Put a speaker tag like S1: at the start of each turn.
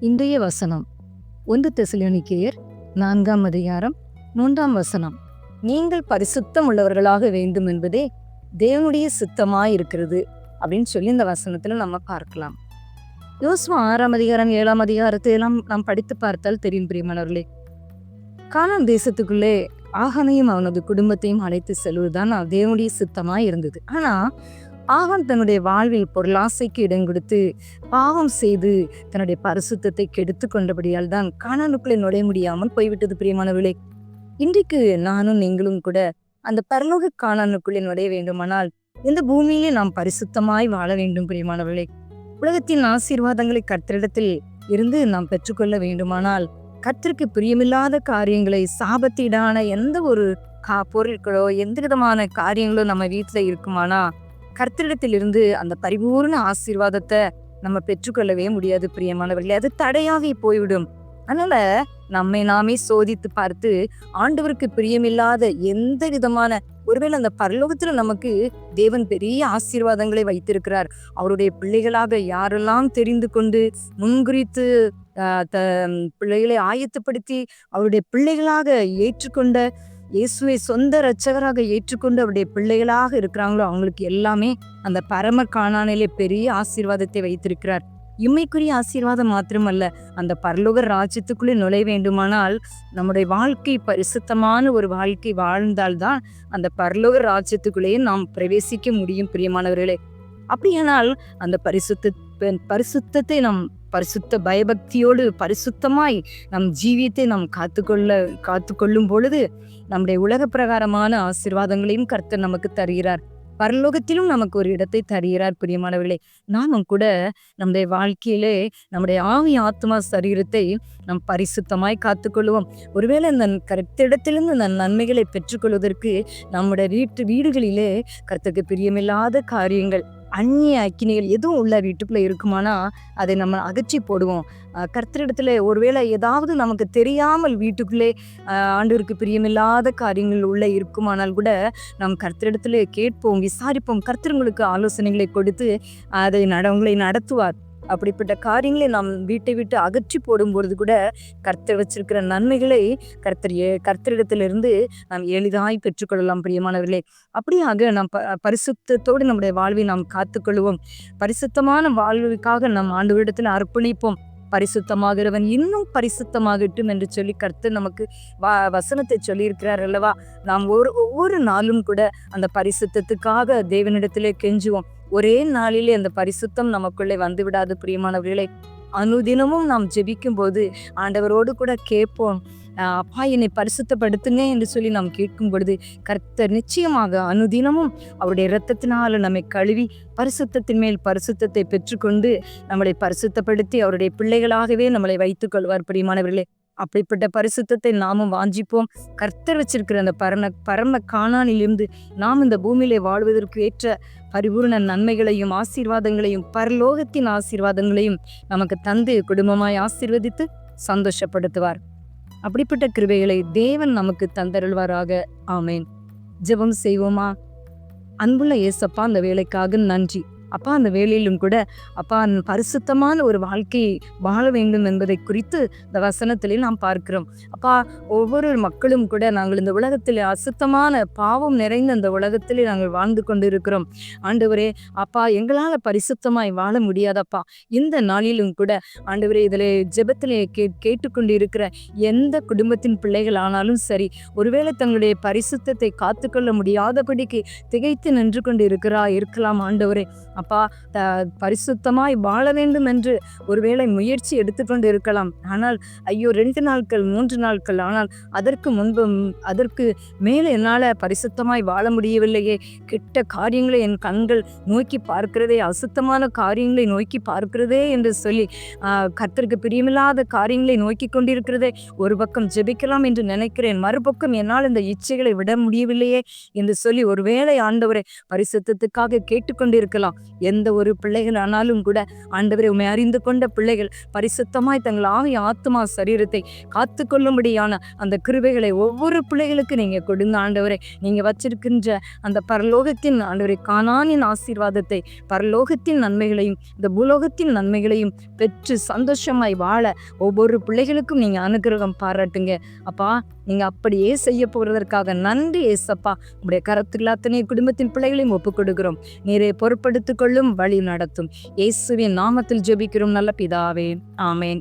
S1: இன்றைய வசனம். ஒன்று தெசலோனிக்கேயர் நான்காம் அதிகாரம் மூன்றாம் வசனம். நீங்கள் பரிசுத்தம் உள்ளவர்களாக வேண்டும் என்பதே தேவனுடைய சுத்தமாக இருக்கிறது அப்படின்னு சொல்லி இந்த வசனத்தில் நம்ம பார்க்கலாம். யோசுவா ஆறாம் அதிகாரம் ஏழாம் அதிகாரத்தை எல்லாம் நாம் படித்து பார்த்தால் தெரியும் பிரியமானவர்களே. காணாம் தேசத்துக்குள்ளே ஆகனையும் அவனது குடும்பத்தையும் அழைத்து செல்வதுதான் தேவனுடைய சித்தமாக இருந்தது ஆனால் ஆகான் தன்னுடைய வாழ்வில் பொருளாசைக்கு இடம் கொடுத்து பாவம் செய்து தன்னுடைய பரிசுத்தத்தை கெடுத்து கொண்டபடியால் தான் காணானுக்குள்ளே நுழைய முடியாமல் போய்விட்டது பிரியமானவர்களே. இன்றைக்கு நானும் நீங்களும் கூட அந்த பரலோக காணானுக்குள்ளே நுழைய வேண்டுமானால் இந்த பூமியிலே நாம் பரிசுத்தமாய் வாழ வேண்டும் பிரியமானவர்களே. உலகத்தின் ஆசீர்வாதங்களை கர்த்தரிடத்தில் இருந்து நாம் பெற்றுக்கொள்ள வேண்டுமானால் கத்திற்கு பிரியமில்லாத காரியங்களை சாபத்தீடான எந்த ஒரு கா பொருட்களோ எந்த விதமான காரியங்களோ நம்ம வீட்டில் இருக்குமானா கர்த்தரிடத்திலிருந்து அந்த பரிபூர்ண ஆசீர்வாதத்தை நம்ம பெற்றுக்கொள்ளவே முடியாது பிரியமானவர்களே. அது தடையாகி போய்விடும். அதனால நம்மை நாமே சோதித்து பார்த்து ஆண்டவருக்கு பிரியமில்லாத எந்த விதமான ஒருவேளை அந்த பரலோகத்துல நமக்கு தேவன் பெரிய ஆசீர்வாதங்களை வைத்திருக்கிறார். அவருடைய பிள்ளைகளாக யாரெல்லாம் தெரிந்து கொண்டு முன்குறித்து த பிள்ளைகளை ஆயத்தப்படுத்தி அவருடைய பிள்ளைகளாக ஏற்றுக்கொண்ட இயேசுவை சொந்த இரட்சகராக ஏற்றுக்கொண்டு அவருடைய பிள்ளைகளாக இருக்கிறாங்களோ அவங்களுக்கு எல்லாமே அந்த பரம காணானிலே பெரிய ஆசீர்வாதத்தை வைத்திருக்கிறார். இம்மைக்குரிய ஆசீர்வாதம் மாத்திரமல்ல அந்த பரலோக ராஜ்யத்துக்குள்ளே நுழைய வேண்டுமானால் நம்முடைய வாழ்க்கை பரிசுத்தமான ஒரு வாழ்க்கை வாழ்ந்தால்தான் அந்த பரலோக ராஜ்யத்துக்குள்ளேயே நாம் பிரவேசிக்க முடியும் பிரியமானவர்களே. அப்படியானால் அந்த பரிசுத்த பரிசுத்தத்தை நாம் பரிசுத்த பயபக்தியோடு பரிசுத்தமாய் நம் ஜீவியத்தை நாம் காத்துக்கொள்ள காத்துக்கொள்ளும் பொழுது நம்முடைய உலக பிரகாரமான ஆசீர்வாதங்களையும் கர்த்தர் நமக்கு தருகிறார். பரலோகத்திலும் நமக்கு ஒரு இடத்தை தருகிறார் பிரியமானவர்களே. நாமும் கூட நம்முடைய வாழ்க்கையிலே நம்முடைய ஆவி ஆத்மா சரீரத்தை நம் பரிசுத்தமாய் காத்துக்கொள்வோம் ஒருவேளை இந்த கருத்திடத்திலிருந்து நன் நன்மைகளை பெற்றுக்கொள்வதற்கு நம்முடைய வீட்டு வீடுகளிலே கருத்துக்கு பிரியமில்லாத காரியங்கள் அந்நிய அக்கினிகள் எதுவும் உள்ள வீட்டுக்குள்ளே இருக்குமானா அதை நம்ம அகற்றி போடுவோம். கர்த்தரிடத்துல ஒருவேளை ஏதாவது நமக்கு தெரியாமல் வீட்டுக்குள்ளே ஆண்டவருக்கு பிரியமில்லாத காரியங்கள் உள்ள இருக்குமானால் கூட நம் கர்த்தரிடத்துல கேட்போம் விசாரிப்போம். கர்த்தருங்களுக்கு ஆலோசனைகளை கொடுத்து அதை நடவங்களை நடத்துவார். அப்படிப்பட்ட காரியங்களை நாம் வீட்டை விட்டு அகற்றி போடும்பொழுது கூட கர்த்தர் வச்சிருக்கிற நன்மைகளை கர்த்தர் கர்த்தரிடத்திலிருந்து நாம் எளிதாய் பெற்றுக்கொள்ளலாம் பிரியமானவர்களே. அப்படியாக நாம் ப பரிசுத்தத்தோடு நம்முடைய வாழ்வை நாம் காத்துக்கொள்வோம். பரிசுத்தமான வாழ்வுக்காக நாம் ஆண்டு அர்ப்பணிப்போம். பரிசுத்தமாகிறவன் இன்னும் பரிசுத்தமாகட்டும் என்று சொல்லி கர்த்தர் நமக்கு வா வசனத்தை சொல்லியிருக்கிறார் அல்லவா? நாம் ஒரு ஒவ்வொரு நாளும் கூட அந்த பரிசுத்தத்துக்காக தேவனிடத்திலே கெஞ்சுவோம். ஒரே நாளிலே அந்த பரிசுத்தம் நமக்குள்ளே வந்து விடாது பிரியமானவர்களே. அனுதினமும் நாம் ஜெபிக்கும் போது ஆண்டவரோடு கூட கேட்போம் அப்பா என்னை பரிசுத்தப்படுத்துங்க என்று சொல்லி நாம் கேட்கும் பொழுது கர்த்தர் நிச்சயமாக அனுதினமும் அவருடைய இரத்தத்தினால் நம்மை கழுவி பரிசுத்தத்தின் மேல் பரிசுத்தத்தை பெற்றுக்கொண்டு நம்மளை பரிசுத்தப்படுத்தி அவருடைய பிள்ளைகளாகவே நம்மளை வைத்துக் கொள்வார் பிரியமானவர்களே. அப்படிப்பட்ட பரிசுத்தத்தை நாமும் வாஞ்சிப்போம். கர்த்தர் வச்சிருக்கிற அந்த பரம பரம காணானிலிருந்து நாம் இந்த பூமியிலே வாழ்வதற்கு ஏற்ற பரிபூர்ண நன்மைகளையும் ஆசீர்வாதங்களையும் பரலோகத்தின் ஆசீர்வாதங்களையும் நமக்கு தந்து குடும்பமாய் ஆசீர்வதித்து சந்தோஷப்படுத்துவார். அப்படிப்பட்ட கிருபைகளை தேவன் நமக்கு தந்தருள்வாராக. ஆமேன். ஜெபம் செய்வோமா? அன்புள்ள ஏசப்பா அந்த வேலைக்காக நன்றி. அப்பா அந்த வேலையிலும் கூட அப்பா பரிசுத்தமான ஒரு வாழ்க்கையை வாழ வேண்டும் என்பதை குறித்து இந்த வசனத்திலே நாம் பார்க்கிறோம். அப்பா ஒவ்வொரு மக்களும் கூட நாங்கள் இந்த உலகத்தில் அசுத்தமான பாவம் நிறைந்த அந்த உலகத்திலே நாங்கள் வாழ்ந்து கொண்டு இருக்கிறோம் ஆண்டவரே அப்பா எங்களால் பரிசுத்தமாய் வாழ முடியாதப்பா. இந்த நாளிலும் கூட ஆண்டவரே இதில் ஜெபத்திலே கே கேட்டுக்கொண்டு இருக்கிற எந்த குடும்பத்தின் பிள்ளைகள் ஆனாலும் சரி ஒருவேளை தங்களுடைய பரிசுத்தத்தை காத்துக்கொள்ள முடியாதபடிக்கு திகைத்து நின்று கொண்டு இருக்கிறா இருக்கலாம் ஆண்டவரே. அப்பா த பரிசுத்தமாய் வாழ வேண்டும் என்று ஒருவேளை முயற்சி எடுத்துக்கொண்டு இருக்கலாம் ஆனால் ஐயோ ரெண்டு நாட்கள் மூன்று நாட்கள் ஆனால் அதற்கு முன்பு அதற்கு மேலே என்னால் பரிசுத்தமாய் வாழ முடியவில்லையே. கெட்ட காரியங்களை என் கண்கள் நோக்கி பார்க்கிறதே அசுத்தமான காரியங்களை நோக்கி பார்க்கிறதே என்று சொல்லி கத்தருக்கு பிரியமில்லாத காரியங்களை நோக்கி கொண்டிருக்கிறதே ஒரு பக்கம் ஜெபிக்கலாம் என்று நினைக்கிறேன். மறுபக்கம் என்னால் இந்த இச்சைகளை விட முடியவில்லையே என்று சொல்லி ஒருவேளை ஆண்டவரை பரிசுத்தத்துக்காக கேட்டுக்கொண்டிருக்கலாம். எந்த ஒரு பிள்ளைகள் ஆனாலும் கூட ஆண்டவரை உண்மை அறிந்து கொண்ட பிள்ளைகள் பரிசுத்தமாய் தங்கள் ஆவி ஆத்மா சரீரத்தை காத்து கொள்ளும்படியான அந்த கிருபைகளை ஒவ்வொரு பிள்ளைகளுக்கு நீங்க கொடுங்க ஆண்டவரை. நீங்க வச்சிருக்கின்ற அந்த பரலோகத்தின் ஆண்டவரை காணானின் ஆசீர்வாதத்தை பரலோகத்தின் நன்மைகளையும் இந்த பூலோகத்தின் நன்மைகளையும் பெற்று சந்தோஷமாய் வாழ ஒவ்வொரு பிள்ளைகளுக்கும் நீங்க அனுகிரகம் பாராட்டுங்க. அப்பா நீங்கள் அப்படியே செய்ய போகிறதற்காக நன்றி ஏசப்பா. உங்களுடைய கரத்தில் அத்தனை குடும்பத்தின் பிள்ளைகளையும் ஒப்புக் கொடுக்கிறோம் நீரை பொறுப்படுத்திக் கொள்ளும் வழி நடத்தும். இயேசுவின் நாமத்தில் ஜெபிக்கிறோம் நல்ல பிதாவே. ஆமேன்.